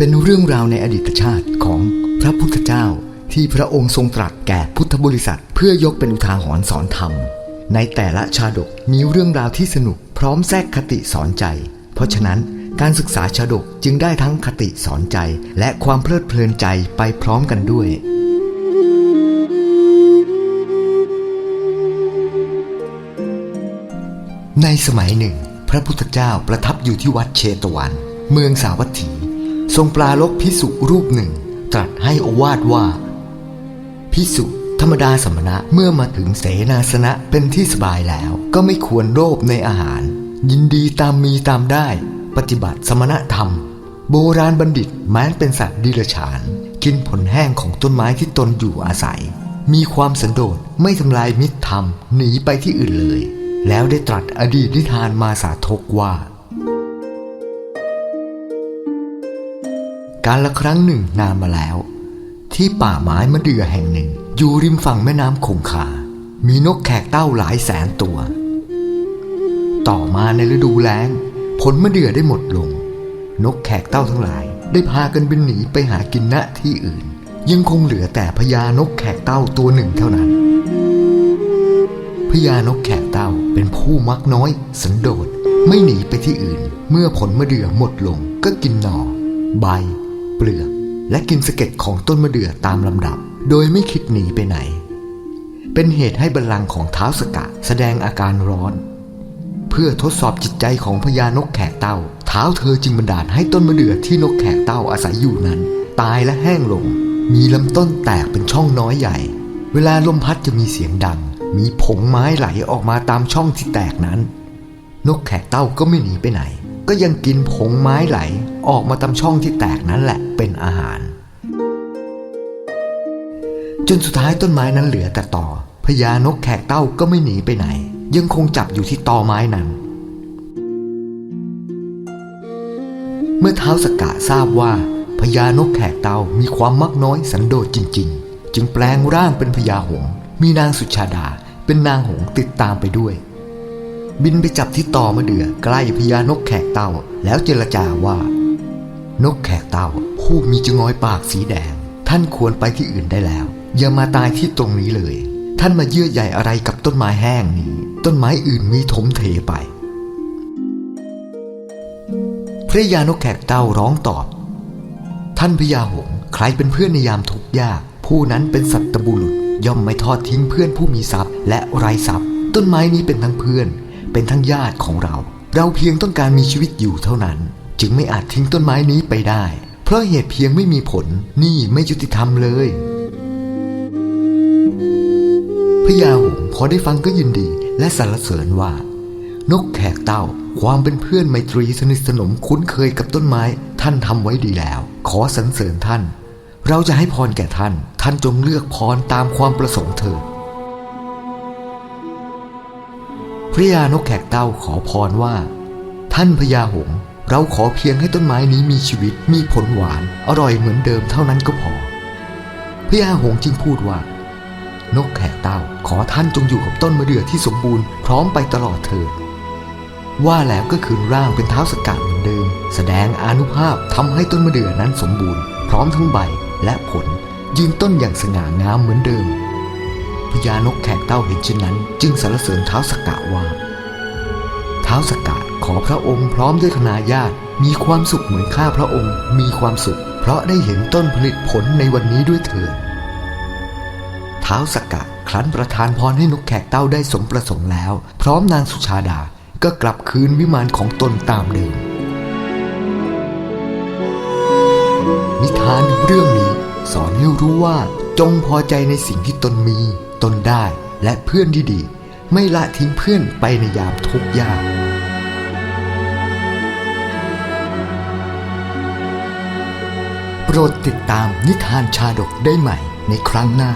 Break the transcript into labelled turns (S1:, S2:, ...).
S1: เป็นเรื่องราวในอดีตชาติของพระพุทธเจ้าที่พระองค์ทรงตรัสแก่พุทธบริษัท เพื่อยกเป็นอุทาหรณ์สอนธรรม ในแต่ละชาดกมีเรื่องราวที่สนุกพร้อมแทรกคติสอนใจ เพราะฉะนั้นการศึกษาชาดกจึงได้ทั้งคติสอนใจ และความเพลิดเพลินใจไปพร้อมกันด้วย ในสมัยหนึ่ง พระพุทธเจ้าประทับอยู่ที่วัดเชตวัน เมืองสาวัตถี ทรงปลาลกพิสุรูปหนึ่ง ตรัสให้อวาทว่า พิสุธรรมดาสมณะเมื่อมาถึงเสนาสนะเป็นที่สบายแล้ว ก็ไม่ควรโลภในอาหาร ยินดีตามมีตามได้ ปฏิบัติสมณธรรม โบราณบัณฑิตแม้นเป็นสัตว์ดิรฉาน กินผลแห้งของต้นไม้ที่ตนอยู่อาศัย มีความสันโดษไม่ทำลายมิตรธรรมหนีไปที่อื่นเลย แล้วได้ตรัสอดีตนิทานมาสาธกว่า การละครั้งหนึ่งนานมาแล้ว ที่ป่าไม้มะเดื่อแห่งหนึ่ง อยู่ริมฝั่งแม่น้ำคงคา มีนกแขกเต้าหลายแสนตัว ต่อมาในฤดูแล้ง ผลมะเดื่อได้หมดลง นกแขกเต้าทั้งหลาย ได้พากันบินหนีไปหากินณที่อื่น ยังคงเหลือแต่พญานกแขกเต้าตัวหนึ่งเท่านั้นพญานกแขกเต้าเป็นผู้มักน้อย สันโดษไม่หนีไปที่อื่น เมื่อผลมะเดื่อหมดลงก็กินหน่อ ใบ เปลือกและกินสะเก็ดของต้นมะเดื่อตามลำดับ โดยไม่คิดหนีไปไหน เป็นเหตุให้บัลลังก์ของเท้าวสกะแสดงอาการร้อน เพื่อทดสอบจิตใจของพญานกแขกเต้า เท้าเธอจึงบันดาลให้ต้นมะเดื่อที่นกแขกเต้าอาศัยอยู่นั้น ตายและแห้งลง มีลำต้นแตกเป็นช่องน้อยใหญ่ เวลาลมพัดจะมีเสียงดัง มีผงไม้ไหลออกมาตามช่องที่แตกนั้น นกแขกเต้าก็ไม่หนีไปไหน ก็ยังกินผงไม้ไหล ออกมาตามช่องที่แตกนั้นแหละเป็นอาหาร จนสุดท้ายต้นไม้นั้นเหลือแต่ต่อพญานกแขกเต้าก็ไม่หนีไปไหน ยังคงจับอยู่ที่ตอไม้นั้น เมื่อเท้าสกกะทราบว่าพญานกแขกเต้ามีความมักน้อยสันโดษจริง ๆ จึงแปลงร่างเป็นพญาหงมีนางสุชาดาเป็นนางหงติดตามไปด้วย บินไปจับที่ตอมะเดื่อใกล้พญานกแขกเต้าแล้วเจรจาว่า นกแขกเต้าผู้มีจงอยปากสีแดง ท่านควรไปที่อื่นได้แล้ว อย่ามาตายที่ตรงนี้เลย ท่านมาเยื่อใยอะไรกับต้นไม้แห้งนี้ ต้นไม้อื่นมีถมเทไป พระยานกแขกเต้าร้องตอบ ท่านพญาหงส์ใครเป็นเพื่อนในยามทุกข์ยาก ผู้นั้นเป็นสัตบุรุษย่อมไม่ทอดทิ้งเพื่อนผู้มีทรัพย์ และไร้ทรัพย์ ต้นไม้นี้เป็นทั้งเพื่อน เป็นทั้งญาติของเรา เราเพียงต้องการมีชีวิตอยู่เท่านั้น จึงไม่อาจทิ้งต้นไม้นี้ไปได้ เพราะเหตุเพียงไม่มีผลนี่ไม่ยุติธรรมเลยพญาหงส์พอได้ฟังก็ยินดีและสรรเสริญว่า นกแขกเต้าความเป็นเพื่อนไมตรีสนิทสนมคุ้นเคยกับต้นไม้ ท่านทำไว้ดีแล้ว ขอสรรเสริญท่าน เราจะให้พรแก่ท่าน ท่านจงเลือกพรตามความประสงค์เถิด พระยานกแขกเต้าขอพรว่า ท่านพญาหง เราขอเพียงให้ต้นไม้นี้มีชีวิตมีผลหวาน อร่อยเหมือนเดิมเท่านั้นก็พอพญาหงจึงพูดว่า นกแขกเต้าขอท่านจงอยู่กับต้นมะเดื่อที่สมบูรณ์พร้อมไปตลอดเถิดว่าแล้วก็คืนร่างเป็นเท้าสกัดเหมือนเดิม แสดงอานุภาพทำให้ต้นมะเดื่อนั้นสมบูรณ์ พร้อมทั้งใบและผลยืนต้นอย่างสง่างามเหมือนเดิม พญานกแขกเต้าเห็นเช่นนั้น จึงสรรเสริญเท้าสกะว่า เท้าสกะขอพระองค์พร้อมด้วยคณาญาติมีความสุขเหมือนข้าพระองค์ มีความสุข เพราะได้เห็นต้นผลิตผลในวันนี้ด้วยเถิดท้าวสกกะครั้นประทานพรให้นกแขกเต้าได้สมประสงค์แล้ว พร้อมนางสุชาดาก็กลับคืนวิมานของตนตามเดิม นิทานเรื่องนี้สอนให้รู้ว่าจงพอใจในสิ่งที่ตนมี นได้และเพื่อนที่ดี ไม่ละทิ้งเพื่อนไปในยามทุกข์ยากโปรดติดตามนิทานชาดกได้ใหม่ในครั้งหน้า